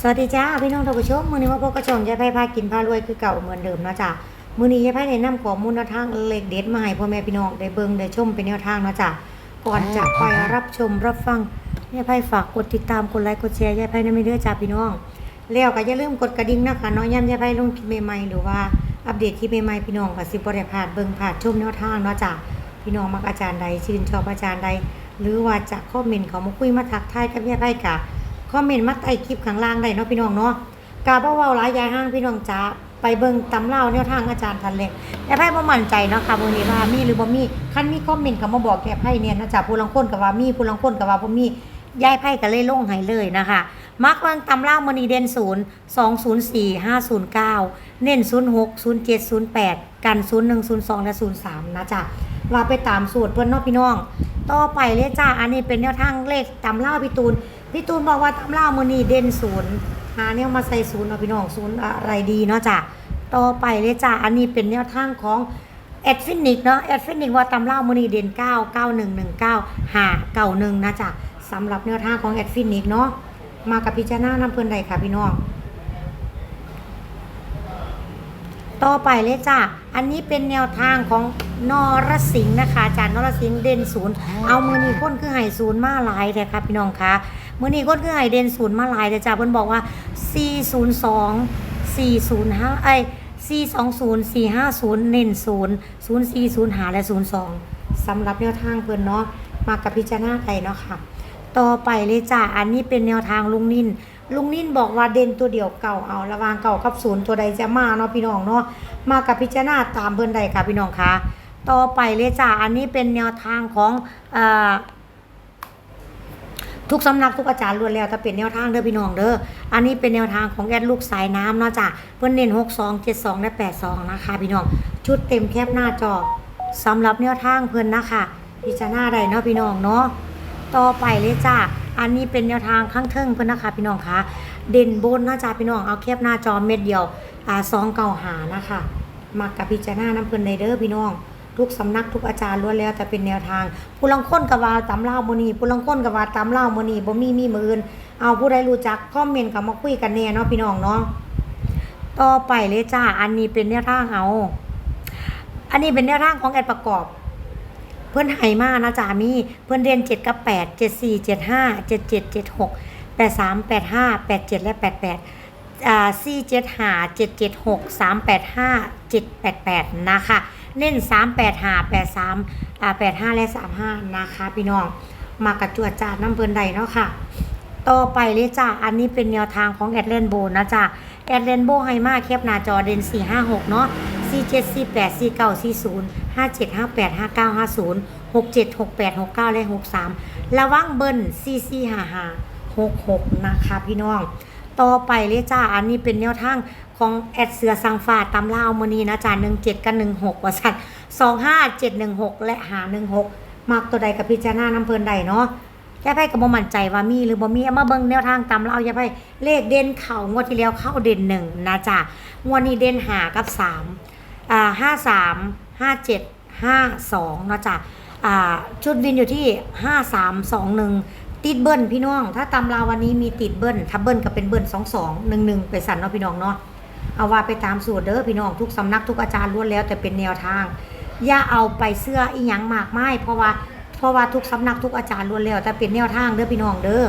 สวัสดีจ้าพี่น้องท่านผู้ชมมือนี้มาพบกับช่องยายไพ่พากินพารวยคือเก่าเหมือนเดิมเนาะจ้ะมือนี้ยายไพ่ได้นำข้อมูลนทางเลขเด็ดมาให้พ่อแม่พี่น้องได้เบิ่งได้ชมเป็นแนวทางเนาะจ้ะก่อนจะไปรับชมรับฟังยายไพ่ฝากกดติดตามกดไลค์กดแชร์ยายไพ่นำเด้อจ้าพี่น้องแล้วก็อย่าลืมกดกระดิ่งนะคะเนาะย่ำยายไพ่ลงคลิปใหม่ๆหรือว่าอัปเดตคลิปใหม่ๆพี่น้องก็สิบ่ได้พลาดเบิ่งพลาดชมแนวทางเนาะจ้ะพี่น้องมักอาจารย์ใดชื่นชอบอาจารย์ใด หรือว่าจะคอมเมนต์เขามาคุยมาทักทายกับยายไพ่กะ คอมเมนต์มาใต้คลิปข้างล่างได้เนาะพี่น้องเนาะกาบ่เว้าหลายยายห้างพี่น้องจ้าไปเบิ่งตำเล่าแนวทางอาจารย์ทันเล็กยายไพ่บ่มั่นใจเนาะค่ะมื้อนี้ว่ามีหรือบ่มีคันมีคอมเมนต์เขามาบอกแกไพ่เนี่ยนะจ๊ะผู้ลังคนก็ว่ามีผู้ลังคนก็ว่าบ่มียายไพ่ก็เลยลงให้เลยนะคะ มักวางตำเล่ามื้อนี้เด่น0 204 509เน้น06 07 08กัน01 02และ03นย์สามนะจ๊ะว่าไปตามสูตรเพิ่นเนาะพี่น้อง ต่อไปเลยจ้า อันนี้เป็นแนวทางเลขตำเล่าพี่ตูน พี่ตูนบอกว่าตำเล่ามือนี่เด่นศูนย์หาแนวมาใส่ศูนย์เอาพี่น้องศูนย์อะไรดีเนาะจ้ะต่อไปเลยจ้า อันนี้เป็นแนวทางของแอดฟินิกเนาะ แอดฟินิกว่าตำเล่ามือนี่เด่น9 9 1 1 9หา91นะจ้ะสำหรับแนวทางของแอดฟินิกเนาะ มากับพิจารณาน้ำเพิ่นใดค่ะพี่น้อง ต่อไปเลยจ้าอันนี้เป็นแนวทางของนรสิงห์นะคะอาจารย์นรสิงห์เด่นศูนย์เอามือนี้คนคือไห้ศูนย์มาหลายแต่ครับพี่น้องคะมือนี้คนคือไห้เด่นศูนย์มาหลายแต่จ้าเพิ่นบอกว่า 402 405ไอ้420 450เน้น0 04 05และ 02สำหรับแนวทางเพิ่นเนาะมากับพิจารณาไทยเนาะค่ะ ต่อไปเลยจ้าอันนี้เป็นแนวทางลุงนินลุงนินบอกว่าเด่นตัวเดียวเก่าเอาระวางเก่ากับศูนย์ตัวใดจะมาเนาะพี่น้องเนาะมากับพิจารณาตามเพิ่อนใดค่ะพี่น้องคะต่อไปเลยจ้าอันนี้เป็นแนวทางของอทุกสำนักทุกอาจารย์ล้วนแล้วถ้าเป็นแนวทางเด้อพี่น้องเด้ออันนี้เป็นแนวทางของแอดลูกสายน้ำเนาะจ้ะเพิ่อนเน้น62 72และ82นะคะพี่น้องชุดเต็มแคบหน้าจอสำหรับแนวทางเพิ่อนนะคะพิจารณาได้เนาะพี่น้องเนาะ ต่อไปเลยจ้าอันนี้เป็นแนวทางข้างเทิงเพื่อนนะคะพี่น้องคะเด่นบนนะจ้าพี่น้องเอาแคบหน้าจอเม็ดเดียวอ่าซองเก่าหานะคะมักกับพิจารณาน้ำเพิ่นในเด้อพี่น้องทุกสำนักทุกอาจารย์ล้วนแล้วแต่เป็นแนวทาง ผู้ลังค้นกับว่าตำเล่าโมนีผู้ลังค้นกับว่าตำเล่าโมนีบ่มีมีมืออื่นเอาผู้ใดรู้จักคอมเมนต์กับมาคุยกันแน่เนาะพี่น้องเนาะต่อไปเลยจ้าอันนี้เป็นแนวทางเอา อันนี้เป็นแนวทางของแอดประกอบ เพื่อนไห้มานะจ๊ะมีเพื่อนเรียน 7 กับ 8 7 4 7 5 7 7 7 6 8 3 8 5 8 7 และ 8 8อ่า4 7 5 7 7 6 3 8 5 7 8 8 นะคะ เน้น 3 8 5 8 3อ่า8 5 และ 3 5 นะคะ พี่น้อง มากระจวดจาดน้ำเพื่อนใดเนาะค่ะ ต่อไปเลยจ้ะอันนี้เป็นแนวทางของแอดเลนโบนะจ๊ะแอดเลนโบไฮมาแคปหน้าจอเดน4 5 6 เนาะ4 7 4 8 4 9 4 0 5 7 5 8 5 9 5 0 6 7 6 8 6 9 และ 63 ระวังเบิ้ล4 4 5 5 6 6 นะคะพี่น้อง ต่อไปเลยจ้า อันนี้เป็นแนวทางของแอดเสือสังฟาตำลาวมือนีนะจ๊ะ17 กับ 16ว่าสัตว์25 716 และหา16 มากตัวใดกับพิจารณาน้ำเพลินใดเนาะยายไพ่ก็บ่มั่นใจว่ามีหรือบ่มีเอามาเบิ่งแนวทางตามเรายายไพ่เลขเด่นเข่างวดที่แล้วเข้าเด่นหนึ่งนะจ๊ะงวดนี้เด่นหากับสามอ่าห้าสาม ห้าเจ็ดห้าสองนะจ๊ะอ่าชุดวินอยู่ที่ห้าสามสองหนึ่งติดเบิ้ลพี่น้อง ถ้าตำราวันนี้มีติดเบิ้ลถ้าเบิ้ลก็เป็นเบิ้ลสองสองหนึ่งหนึ่งไปสั่นเนาะพี่น้องเนาะเอาว่าไปตามสูตรเด้อพี่น้องทุกสำนักทุกอาจารย์ล้วนแล้วแต่เป็นแนวทาง อย่าเอาไปเสื้ออีหยังมากไม่เพราะว่าเพราะว่าทุกสำนักทุกอาจารย์ล้วนแล้วแต่เป็นแนวทางเด้อพี่น้องเด้อ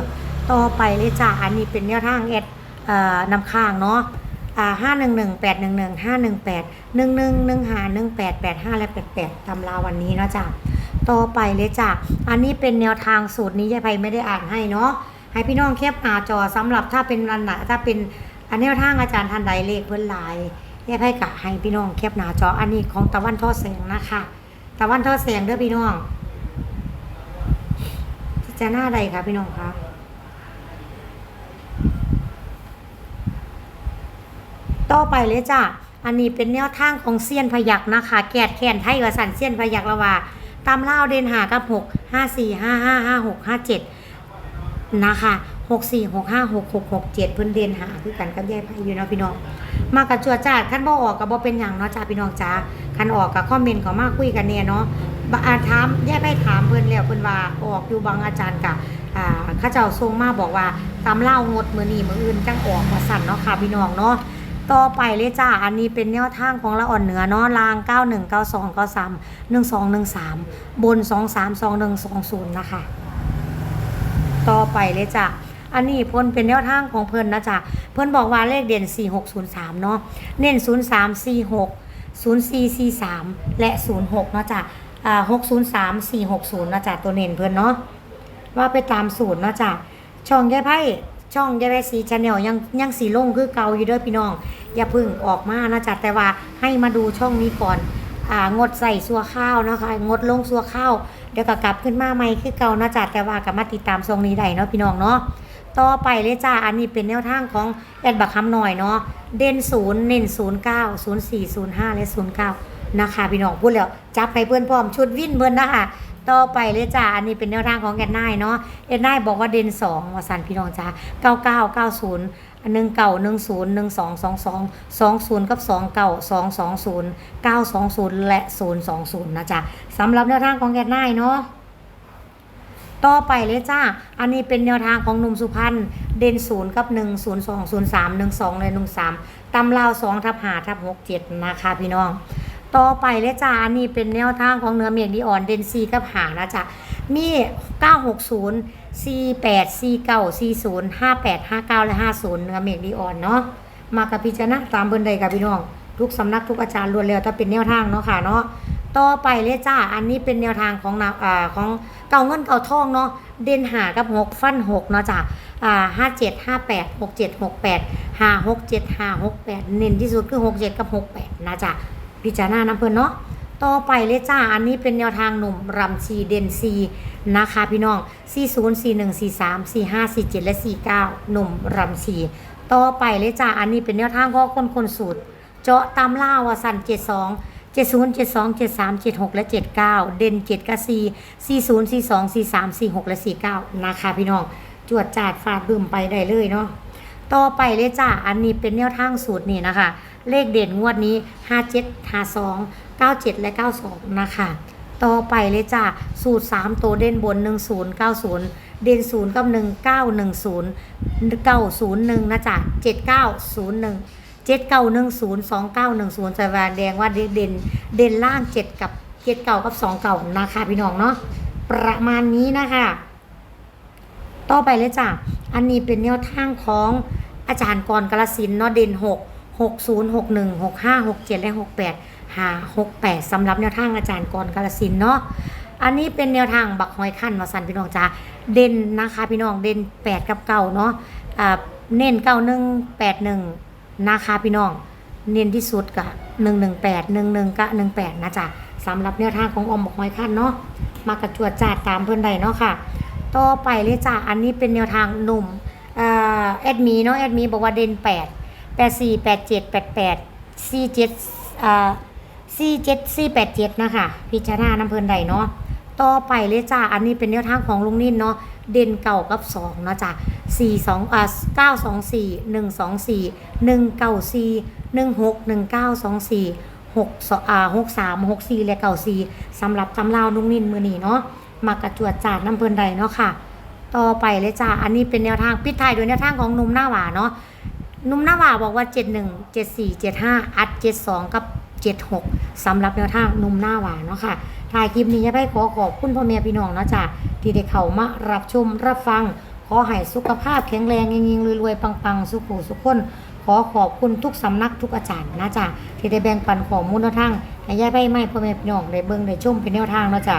ต่อไปเลยจ้าอันนี้เป็นแนวทางแอดเอ่อนำข้างเนาะ อ่าห้าหนึ่งหนึ่งแปดหนึ่งหนึ่งห้าหนึ่งแปดหนึ่งหนึ่งหนึ่งหาหนึ่งแปดแปดห้าและแปดแปดตำราวันนี้เนาะจ้าต่อไปเลยจ้าอันนี้เป็นแนวทางสูตรนี้ยายไพไม่ได้อ่านให้เนาะให้พี่น้องแคปหน้าจอสำหรับถ้าเป็นรันนะถ้าเป็นอันแนวทางอาจารย์ทันใดเลขเพื่อนหลายยายไพกะให้พี่น้องแคปหน้าจออันนี้ของตะวันทอดแสงนะคะตะวันทอดแสงเด้อพี่น้องพิจารณาใดคะพี่น้องคะ ต่อไปเลยจ้ะอันนี้เป็นแนวทางของเซียนพยักนะคะ แกดแขนไทยวสันเซียนพยักละว่าตามเล่าเดนหากับหกห้าสี่ห้าห้าห้าหกห้าเจ็ดนะคะหกสี่หกห้าหกหกหกเจ็ดเพิ่นเดนหาคือกันกับยายไพอยู่นะพี่น้อง มากับจัวจ้าคันบ่ออกกับบ่เป็นอย่างเนาะจ้าพี่น้องจ้าคันออกกับคอมเมนต์เขามาคุยกันเนี่ยเนาะบะอาถามแยกไปถามเพิ่นแล้วเพิ่นว่าออกอยู่บางอาจารย์กะอ่าข้าเจ้าทรงมาบอกว่าตำเล่างดมือนีมืออื่นจังออกมาสั่นเนาะค่ะพี่น้องเนาะ ต่อไปเลยจ้า อันนี้เป็นแนวทางของละอ่อนเหนือเนาะราง 91 92 93 1213 บน 232120 นะคะ ต่อไปเลยจ้ะอันนี้พิ่นเป็นแนวทางของเพิ่นนะจ๊ะเพิ่นบอกว่าเลขเด่น 4603 เนาะเน้น 0346 0443 และ 06 เนาะจ้ะอ่า603 460 นะจ๊ะตัวเน้นเพิ่นเนาะว่าไปตามสูตรเนาะจ้ะช่องยายไพ่ ช่องยายไพ่สีชาแนลยังยังสีลงคือเก่าอยู่เด้อพี่น้อง อย่าพึ่งออกมานะจ๊ะแต่ว่าให้มาดูช่องนี้ก่อนอ่างดใส่ซัวข้าวนะคะ งดลงซัวข้าวเดี๋ยวก็กลับขึ้นมาใหม่คือเก่านะจ๊ะแต่ว่ากลับมาติดตามทรงนี้ได้เนาะพี่น้องเนาะต่อไปเลยจ้าอันนี้เป็นแนวทางของแอดบักคำหน่อยเนาะเด่นศูนย์เน้นศูนย์เก้าศูนย์สี่ศูนย์ห้าและศูนย์เก้านะคะพี่น้องพูดแล้วจับให้เพื่อนพร้อมชุดวิ่นเพื่อนนะคะ ต่อไปเลยจ้าอันนี้เป็นแนวทางของแอดนายเนาะแอดนายบอกว่าเด่นสองวสันพี่น้องจ้าเก้าเก้าเก้าศูนย์หนึ่งเก่าหนึ่งศูนย์หนึ่งสองสองสองสองศูนย์กับสองเก่าสองสองศูนย์เก้าสองศูนย์และศูนย์สองศูนย์นะจ๊ะสำหรับแนวทางของแอดนายเนาะต่อไปเลยจ้า อันนี้เป็นแนวทางของหนุ่มสุพรรณ เด่นศูนย์กับหนึ่งศูนย์สองศูนย์สามหนึ่งสองเลยหนึ่งสามตำราวสองทับหาทับหกเจ็ดนะคะพี่น้อง ต่อไปเลยจ้าอันนี้เป็นแนวทางของเนื้อเมียงดีอ่อนเดนซีกับหานะจ๊ะมีเก้าหกศูนย์สี่แปดซีเก้าซีศูนย์ห้าแปดห้าเก้าและห้าศูนย์เนื้อเมียงดีอ่อนเนาะมากับพิจารณาตามเบนใดกับพี่น้อง ทุกสำนักทุกอาจารย์ล้วนแล้วจะเป็นแนวทางเนาะค่ะเนาะต่อไปเลยจ้า อันนี้เป็นแนวทางของนาอ่าของเก่าเงินเก่าทองเนาะ เด่นหากับหกฟันหกเนาะจ้ะอ่าห้าเจ็ดห้าแปดหกเจ็ดหกแปดห้าหกเจ็ดห้าหกแปดเน้นที่สุดคือหกเจ็ดกับหกแปดนะจ้ะ พิจารณาน้ำเพลินเนาะต่อไปเลยจ้า อันนี้เป็นแนวทางหนุ่มรำชีเด่นซีนะคะพี่น้อง 40 41 43 45 47 และ 49 หนุ่มรำชีต่อไปเลยจ้า อันนี้เป็นแนวทางของคนคนสูตร เจาะตามล่าวสัน 72 70 72 73 76 และ 79 เด่น7กับ4 40 42 43 46 และ 49 นะคะพี่น้อง จวดจาดฟาดบึมไปได้เลยเนาะ ต่อไปเลยจ้าอันนี้เป็นแนวทางสูตรนี่นะคะ เลขเด่นงวดนี้ 57 52 97 และ 92 นะคะ ต่อไปเลยจ้าสูตร 3 ตัวเด่นบน 10 90 เด่น 0 กับ 1 910 901 นะจ๊ะ7901 7910 2910จะแสดงว่าเด่นเด่นล่าง 7 กับ7เก่ากับ2เก่านะคะพี่น้องเนาะประมาณนี้นะคะ ต่อไปเลยจ้ะ อันนี้เป็นแนวทางของ อาจารย์กรกาลสินเนาะเด่น6 60 61 65 67และ68 5 68สำหรับแนวทางอาจารย์กรกาลสินเนาะอันนี้เป็นแนวทางบักหอยขั้นมาสันพี่น้องจ้าเด่นนะคะพี่น้องเด่น8กับเก่าเนาะอ่าเน้น9 1 8 1นะคะพี่น้องเน้นที่สุดกับ118 11กับ18นะจ๊ะสำหรับแนวทางของอมบักหอยขั้นเนาะมากระจวดจาดตามเพื่อนใดเนาะค่ะ ต่อไปเลยจ้ะอันนี้เป็นแนวทางหนุ่ม แอดมีเนาะแอดมีบอกว่าเดนแปดแปดสี่แปดเจ็ดแปดแปดสี่เจ็ดซีเจ็ดสี่แปดเจ็ดนะคะพิจารณาน้ำเพลินใดเนาะต่อไปเลยจ้าอันนี้เป็นแนวทางของลุงนินเนาะเด่นเก่ากับสองเนาะจ้าสี่สองอ่าเก้าสองสี่หนึ่งสองสี่หนึ่งเก้าสี่หนึ่งหกหนึ่งเก้าสองสี่หกอ่าหกสามหกสี่และเก่าสี่สำหรับตำราลุงนินมือนีเนาะมากระจวดจ่าน้ำเพลินใดเนาะค่ะ ต่อไปเลยจ้าอันนี้เป็นแนวทางปิดทายโดยแนวทางของนุ่มหน้าหวาเนาะนุ่มหน้าหวาบอกว่า 71 74 75 อัด 72 กับ 76สำหรับแนวทางนุ่มหน้าหวาเนาะค่ะถ่ายคลิปนี้จะไปขอขอบคุณพ่อแม่พี่น้องเนาะจ้ะที่ได้เข้ามารับชมรับฟัง ขอให้สุขภาพแข็งแรงยิงๆรวยๆปังๆ สุขุสุขคนขอขอบคุณทุกสำนักทุกอาจารย์นะจ๊ะที่ได้แบ่งปันข้อมูลแนวทางให้ยายไปไม่พ่อแม่พี่น้องได้เบิ่งได้ชมเป็นแนวทางเนาะจ้ะ